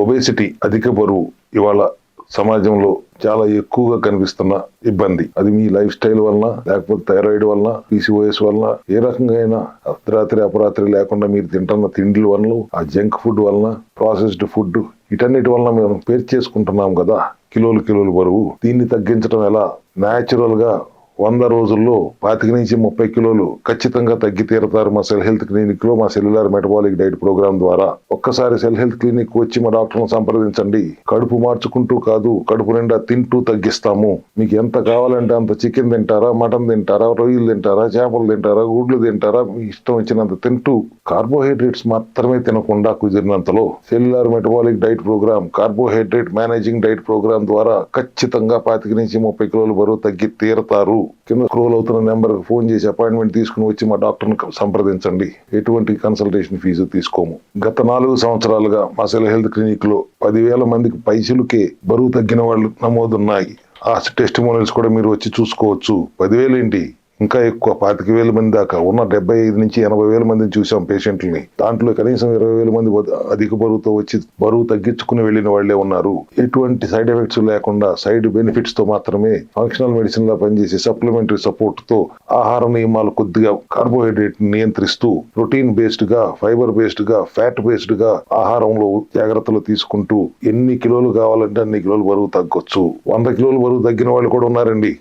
Obesity అధిక బరువు ఇవాళ సమాజంలో చాలా ఎక్కువగా కనిపిస్తున్న ఇబ్బంది. అది మీ లైఫ్ స్టైల్ వలన లేకపోతే థైరాయిడ్ వలన పీసీఓఎస్ వలన ఏ రకంగా అయినా అర్ధరాత్రి అపరాత్రి లేకుండా మీరు తింటున్న తిండిల వలన ఆ జంక్ ఫుడ్ వలన ప్రాసెస్డ్ ఫుడ్ ఇటన్నిటి వలన మేము పేరు చేసుకుంటున్నాం కదా. కిలోలు కిలోలు బరువు. దీన్ని తగ్గించడం ఎలా? న్యాచురల్గా వంద రోజుల్లో పాతిక నుంచి ముప్పై కిలోలు ఖచ్చితంగా తగ్గి తీరతారు మా సెల్ హెల్త్ క్లినిక్లో మా సెల్యులర్ మెటబాలిక్ డైట్ ప్రోగ్రామ్ ద్వారా. ఒక్కసారి సెల్ హెల్త్ క్లినిక్ వచ్చి మా డాక్టర్ను సంప్రదించండి. కడుపు మార్చుకుంటూ కాదు కడుపు నిండా తింటూ తగ్గిస్తాము. మీకు ఎంత కావాలంటే అంత చికెన్ తింటారా మటన్ తింటారా రొయ్యలు తింటారా చేపలు తింటారా గుడ్లు తింటారా మీ ఇష్టం వచ్చినంత తింటూ కార్బోహైడ్రేట్స్ మాత్రమే తినకుండా కుదిరినంతలో cellular metabolic diet program carbohydrate managing diet program ద్వారా ఖచ్చితంగా పాతిక నుంచి ముప్పై కిలోల బరువు తగ్గి తీరతారు. కింద స్క్రోల్ అవుతున్న నెంబర్కి ఫోన్ చేసి అపాయింట్మెంట్ తీసుకుని వచ్చి మా డాక్టర్ని సంప్రదించండి. ఎటువంటి కన్సల్టేషన్ ఫీజు తీసుకోము. గత నాలుగు సంవత్సరాలుగా మా సెల్ హెల్త్ క్లినిక్లో పదివేల మందికి పైసలుకే బరువు తగ్గిన వాళ్ళు నమోదున్నాయి. ఆ టెస్ట్ కూడా మీరు వచ్చి చూసుకోవచ్చు. పదివేలు ఏంటి ఇంకా ఎక్కువ పాతిక వేల మంది దాకా ఉన్న డెబ్బై ఐదు నుంచి ఎనభై వేల మందిని చూసాం పేషెంట్లని. దాంట్లో కనీసం ఇరవై వేల మంది అధిక బరువుతో వచ్చి బరువు తగ్గించుకుని వెళ్ళిన వాళ్ళే ఉన్నారు. ఎటువంటి సైడ్ ఎఫెక్ట్స్ లేకుండా సైడ్ బెనిఫిట్స్తో మాత్రమే ఫంక్షనల్ మెడిసిన్ లా పనిచేసే సప్లిమెంటరీ సపోర్ట్తో ఆహార నియమాలు కొద్దిగా కార్బోహైడ్రేట్ నియంత్రిస్తూ ప్రోటీన్ బేస్డ్గా ఫైబర్ బేస్డ్గా ఫ్యాట్ బేస్డ్గా ఆహారంలో జాగ్రత్తలు తీసుకుంటూ ఎన్ని కిలోలు కావాలంటే అన్ని కిలోలు బరువు తగ్గొచ్చు. వంద కిలోలు బరువు తగ్గిన వాళ్ళు కూడా ఉన్నారండి.